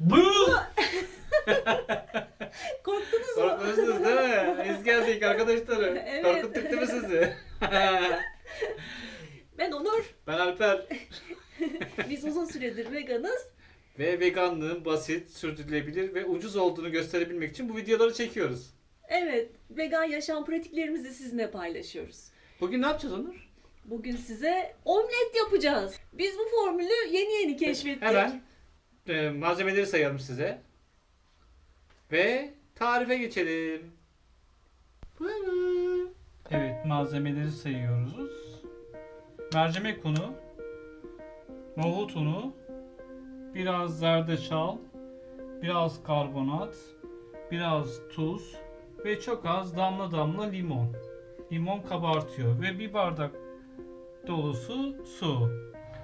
Bu. Korktunuz mu? Korkmuşsunuz değil mi? Biz geldik arkadaşlarım. Evet. Korkuttuk değil mi sizi? Ben Onur. ben Alper. Biz uzun süredir veganız. Ve veganlığın basit, sürdürülebilir ve ucuz olduğunu gösterebilmek için bu videoları çekiyoruz. Evet, vegan yaşam pratiklerimizi sizinle paylaşıyoruz. Bugün ne yapacağız Onur? Bugün size omlet yapacağız. Biz bu formülü yeni yeni keşfettik. Hemen e, malzemeleri sayalım size. Ve tarife geçelim. Evet malzemeleri sayıyoruz. Mercimek unu, nohut unu, biraz zerdeçal, biraz karbonat, biraz tuz ve çok az damla damla limon. Limon kabartıyor ve bir bardak dolusu su.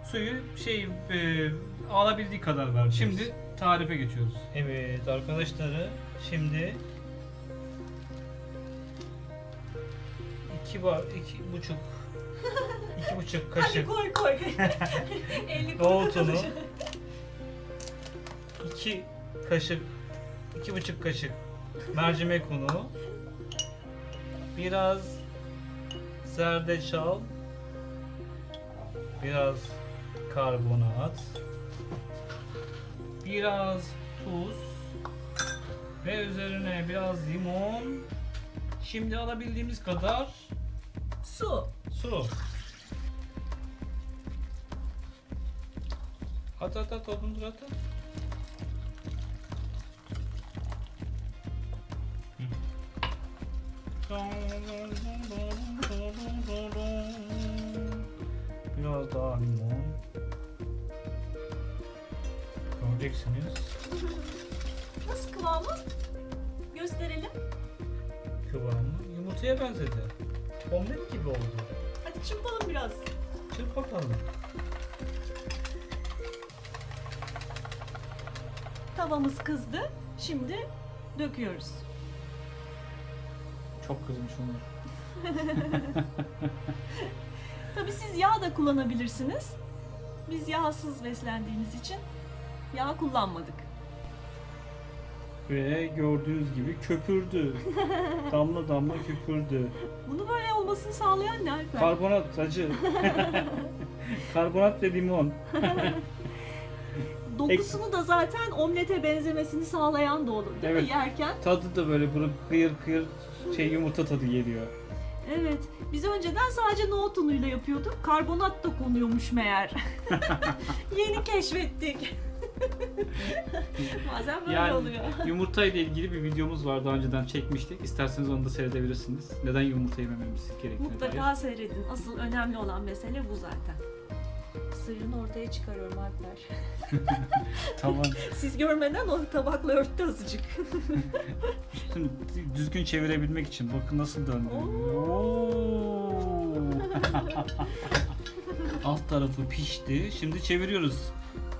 Suyu şey e, alabildiği kadar ver. Şimdi tarife geçiyoruz. Evet arkadaşları şimdi iki bar iki buçuk iki buçuk Hadi kaşık koy koy. Elini koy. nohut unu iki kaşık iki buçuk kaşık mercimek unu biraz zerdeçal biraz karbonat biraz tuz ve üzerine biraz limon şimdi alabildiğimiz kadar Su. su at at at odundur at at Biraz daha limon. Göreceksiniz. Nasıl kıvamı? Gösterelim. Kıvamı yumurtaya benzedi. Omlet gibi oldu. Hadi çırpalım biraz. Çırp bakalım. Tavamız kızdı. Şimdi döküyoruz. Çok kızmış Onur. Tabii siz yağ da kullanabilirsiniz. Biz yağsız beslendiğimiz için yağ kullanmadık. Ve gördüğünüz gibi köpürdü. damla damla köpürdü. Bunu böyle olmasını sağlayan ne Alper? Karbonat acı. Karbonat ve limon. Dokusunu da zaten omlete benzemesini sağlayan da olur değil Evet. mi yerken? Tadı da böyle bunu kıyır kıyır şey yumurta tadı geliyor. Evet. Biz önceden sadece nohut unuyla yapıyorduk. Karbonat da konuyormuş meğer. Yeni keşfettik. Bazen böyle Yani oluyor. yumurta ile ilgili bir videomuz var daha önceden çekmiştik. İsterseniz onu da seyredebilirsiniz. Neden yumurta yemememiz gerektiğine Mutlaka dair. seyredin. Asıl önemli olan mesele bu zaten. Sırrını ortaya çıkarıyorum Alper. Tamam. Siz görmeden o tabakla örttü azıcık. Düzgün çevirebilmek için bakın nasıl döndü. Oo. Alt tarafı pişti. Şimdi çeviriyoruz.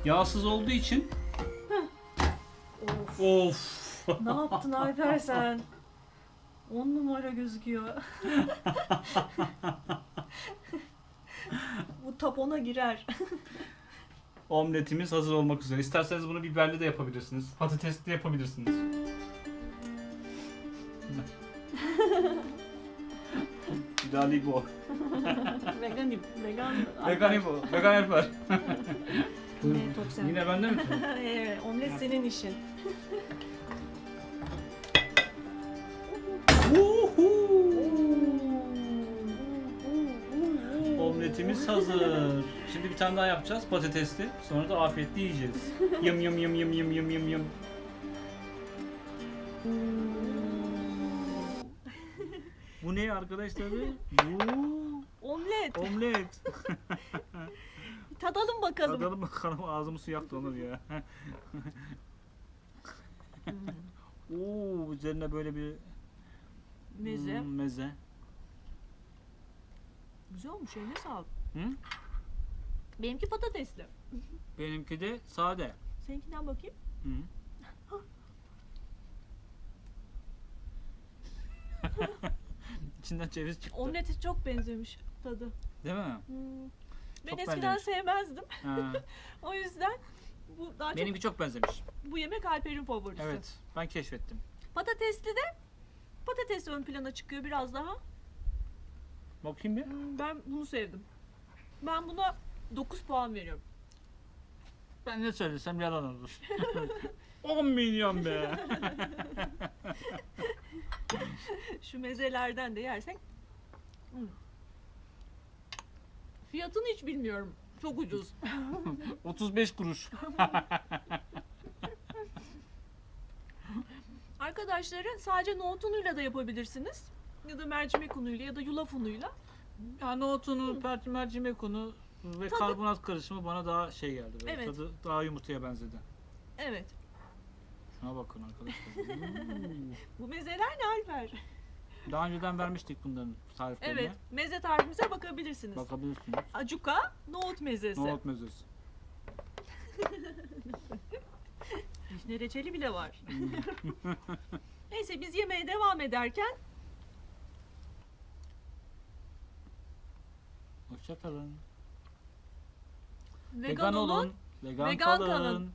Yağsız olduğu için of. of. ne yaptın Alper sen? 10 numara gözüküyor. bu tapona girer. Omletimiz hazır olmak üzere. İsterseniz bunu biberli de yapabilirsiniz. Patatesli de yapabilirsiniz. Dalibo. Veganim, vegan. Vegan bu. Vegan yapar. Yine top. Yine bende mi? evet, omlet senin işin. Omletimiz hazır. Şimdi bir tane daha yapacağız patatesli. Sonra da afiyetle yiyeceğiz. Yım yım yım yım yım yım yım yım. Bu ne arkadaşlar? Bu Omlet. omlet. Tadalım bakalım. Tadalım bakalım ağzımı su yaktı Onur ya. Oo, üzerine böyle bir Meze. hmm, meze. Güzel olmuş eline sağlık. Hı? Benimki patatesli. Benimki de sade. Seninkinden bakayım. Hı. İçinden ceviz çıktı. Omlete çok benzemiş tadı. Değil mi? Hmm. Ben Çok eskiden benzemiş. sevmezdim. Ha. O yüzden Bu daha çok Benimki çok benzemiş. bu yemek Alper'in favorisi. Evet. Ben keşfettim. Patatesli de patates ön plana çıkıyor biraz daha. Bakayım bir. Hmm, Ben bunu sevdim. Ben buna 9 puan veriyorum. Ben ne söylesem yalan olur. 10 milyon be. Şu mezelerden de yersek. Fiyatını hiç bilmiyorum. Çok ucuz. 35 kuruş. Arkadaşları sadece nohut unuyla da yapabilirsiniz. Ya da mercimek unuyla ya da yulaf unuyla. Yani otunu, per- mercimek unu ve Tadı- karbonat karışımı bana daha şey geldi. Böyle. Evet. Tadı daha yumurtaya benzedi. Evet. Şuna bakın arkadaşlar. Hmm. Bu mezeler ne Alper? Daha önceden vermiştik bunların tariflerini. Evet. Meze tarifimize bakabilirsiniz. Bakabilirsiniz. Acuka nohut mezesi. Nohut mezesi. Vişne reçeli bile var. Neyse biz yemeğe devam ederken Hoşçakalın. vegan, olun, Vegan, vegan kalın. kalın.